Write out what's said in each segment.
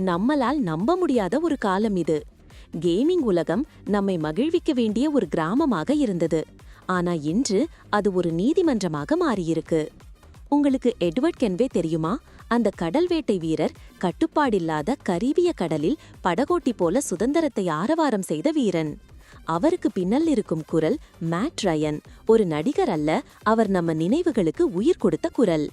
நம்மளால் நம்ப முடியாத ஒரு காலம் இது. கேமிங் உலகம் நம்மை மகிழ்விக்க வேண்டிய ஒரு கிராமமாக இருந்தது. ஆனா இன்று அது ஒரு நீதிமன்றமாக மாறியிருக்கு. உங்களுக்கு எட்வர்ட் கென்வே தெரியுமா? அந்த கடல் வேட்டை வீரர் கட்டுப்பாடில்லாத கரீபிய கடலில் படகோட்டி போல சுதந்திரத்தை ஆரவாரம் செய்த வீரன். அவருக்கு பின்னல் இருக்கும் குரல் மேட் ரயன் ஒரு நடிகர் அல்ல அவர் நம்ம நினைவுகளுக்கு உயிர் கொடுத்த குரல்.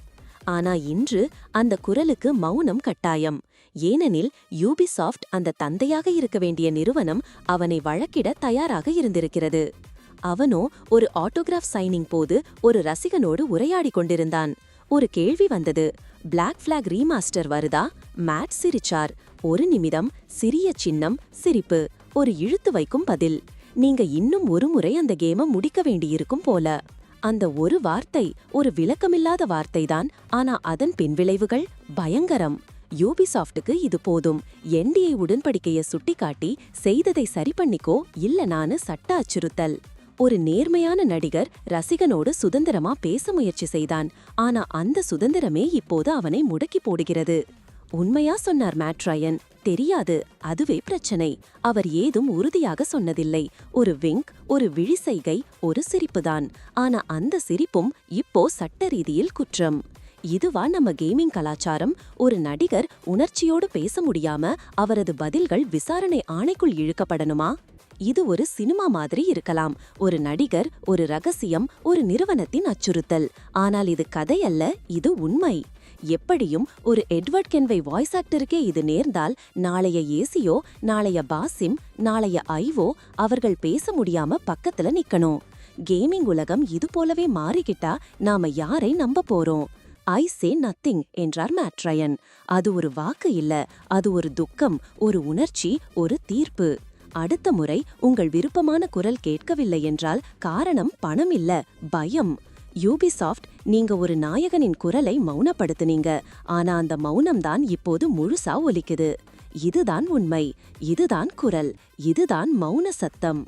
ஆனா இன்று அந்த குரலுக்கு மௌனம் கட்டாயம். ஏனெனில் யூபிசாஃப்ட் அந்த தந்தையாக இருக்க வேண்டிய நிறுவனம் அவனை வழக்கிட தயாராக இருந்திருக்கிறது. அவனோ ஒரு ஆட்டோகிராஃப் சைனிங் போது ஒரு ரசிகனோடு உரையாடிக் கொண்டிருந்தான். ஒரு கேள்வி வந்தது. பிளாக் ஃபிளாக் ரீமாஸ்டர் வருதா? மேட் சிரிச்சார். ஒரு நிமிடம் சிறிய சின்னம் சிரிப்பு. ஒரு இழுத்து வைக்கும் பதில். நீங்க இன்னும் ஒரு முறை அந்த கேம முடிக்க வேண்டியிருக்கும் போல. அந்த ஒரு வார்த்தை ஒரு விளக்கமில்லாத வார்த்தைதான். ஆனா அதன் பின்விளைவுகள் பயங்கரம். யூபிசாஃப்ட்டுக்கு இது போதும். என்டிஏ உடன்படிக்கைய சுட்டிக்காட்டி செய்ததை சரி பண்ணிக்கோ இல்ல நானு சட்ட அச்சுறுத்தல். ஒரு நேர்மையான நடிகர் ரசிகனோடு சுதந்திரமா பேச முயற்சி செய்தான். ஆனா அந்த சுதந்திரமே இப்போது அவனை முடக்கி போடுகிறது. உண்மையா சொன்னார் மேட்ராயன் தெரியாது அதுவே பிரச்சனை. அவர் ஏதும் உறுதியாக சொன்னதில்லை. ஒரு விங்க் ஒரு விழிசைகை ஒரு சிரிப்புதான். ஆனா அந்த சிரிப்பும் இப்போ சட்ட ரீதியில் குற்றம். இதுவா நம்ம கேமிங் கலாச்சாரம்? ஒரு நடிகர் உணர்ச்சியோடு பேச முடியாம அவரது பதில்கள் விசாரணை ஆணைக்குள் இழுக்கப்படணுமா? இது ஒரு சினிமா மாதிரி இருக்கலாம். ஒரு நடிகர் ஒரு ரகசியம் ஒரு நிறுவனத்தின் அச்சுறுத்தல். ஆனால் இது கதையல்ல இது உண்மை. எப்படியும் ஒரு எட்வர்ட் கென்வை வாய்ஸ் ஆக்டருக்கே இது நேர்ந்தால் நாளைய ஏசியோ நாளைய பாசிம் நாளைய ஐவோ அவர்கள் பேச முடியாம பக்கத்துல நிக்கணும். கேமிங் உலகம் இது போலவே மாறிக்கிட்டா நாம யாரை நம்ப போறோம்? ஐ சே நத்திங் என்றார் மேட்ரயன் அது ஒரு வாக்கு இல்ல அது ஒரு துக்கம் ஒரு உணர்ச்சி ஒரு தீர்ப்பு. அடுத்த முறை உங்கள் விருப்பமான குரல் கேட்கவில்லை என்றால் காரணம் பணம் இல்ல பயம். யூபிசாஃப்ட் நீங்க ஒரு நாயகனின் குரலை மௌனப்படுத்துனீங்க. ஆனா அந்த மௌனம்தான் இப்போது முழுசா ஒலிக்குது. இதுதான் உண்மை. இதுதான் குரல். இதுதான் மௌன சத்தம்.